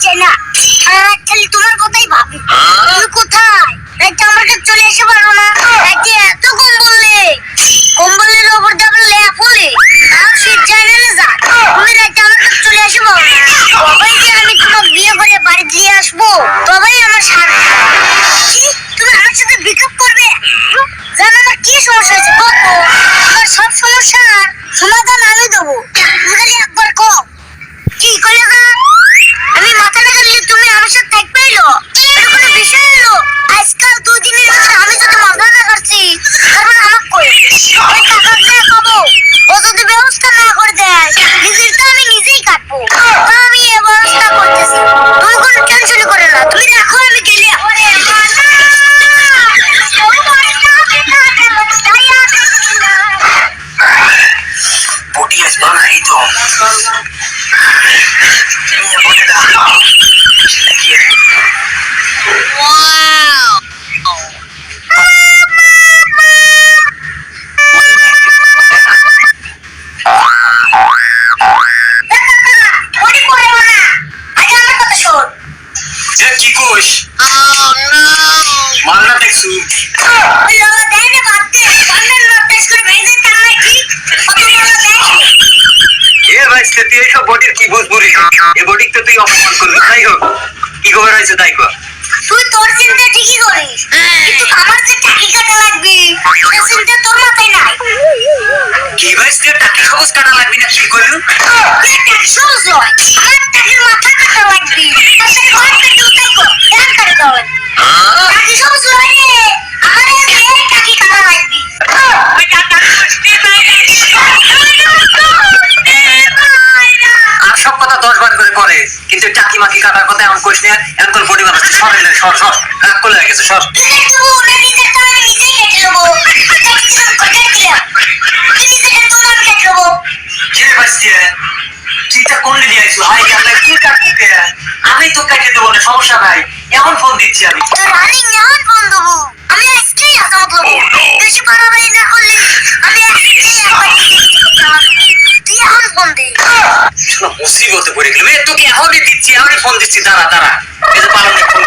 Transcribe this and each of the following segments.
চাই না। খালি তোমার কথাই লোলা দেয় এ ভাই তুই এইসব বডির কি বুঝবুরি এ বডি তো তুই অপমান করবি। তাই হোক কি খবর আছে তাই কর। তুই তোর চিন্তা ঠিকই করিস। কিন্তু আমার যে টাকি কাটা লাগবে সে চিন্তা তোর মাথায় নাই। কি ভাই তুই টাকি সবুজ কাটা লাগবি না কি করলু টাকি সহজ নয়? আমার টাকির মাথা কাটা লাগবে। কথা দশ বার করে করে কিন্তু টাকি মাকি কাটার কথা এমন কোষ নিয়ে এমন করে বডি বানাচ্ছে সর এলে সর সর রাগ করে গেছে সর। না আমি তো কেটে দেবো না সমস্যা নাই। এখন ফোন দিচ্ছি আমি। আমি আজকেই আজাদ দেবো বেশি না করলে এখনই ফোন দিচ্ছি দাঁড়া দাঁড়া এই যে পালনে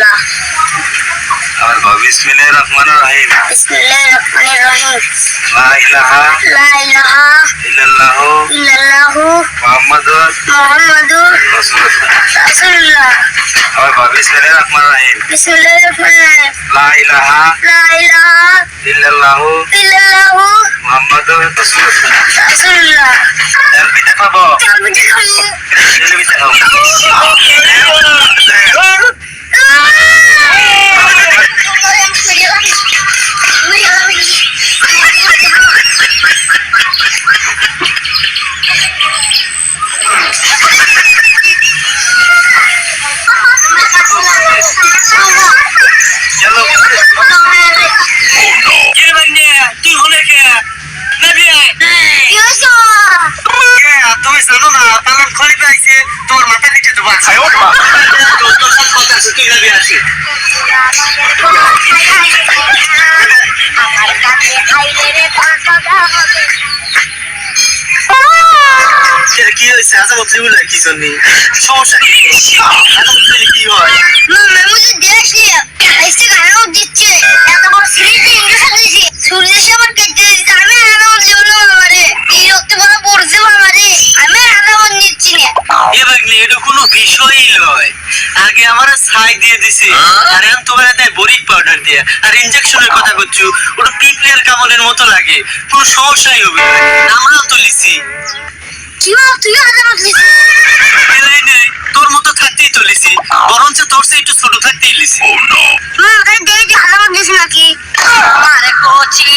ला और बिस्मिल्लाहिर्रहमानिर्रहीम बिस्मिल्लाहिर्रहमानिर्रहीम ला इलाहा ला इलाहा इल्लल्लाहु इल्लल्लाहु मुहम्मदुर और बिस्मिल्लाहिर्रहमानिर्रहीम बिस्मिल्लाहिर्रहमानिर्रहीम ला इलाहा ला इलाहा hear you. আচ্ছা, আচ্ছা, কোনো বিষয়ই নয় আগে আমার ছাই দিয়ে দিছি। হ্যাঁ? আর এখন তোমার পাউডার দিয়ে। আর ইনজেকশনের কথা করছ। ওটা পিপিআর কামলের মতো লাগে। কোনো সমস্যাই হবে আমরাও তো লিছি। বল তুই আনা বলছিস এলাই নেই তোর মতো থাকতেই তো লিছি। বরঞ্চ তোর চেয়ে একটু ছোট থাকতেই লিছি। মা ওখানে দেখি বলছিস নাকি? আমার কচি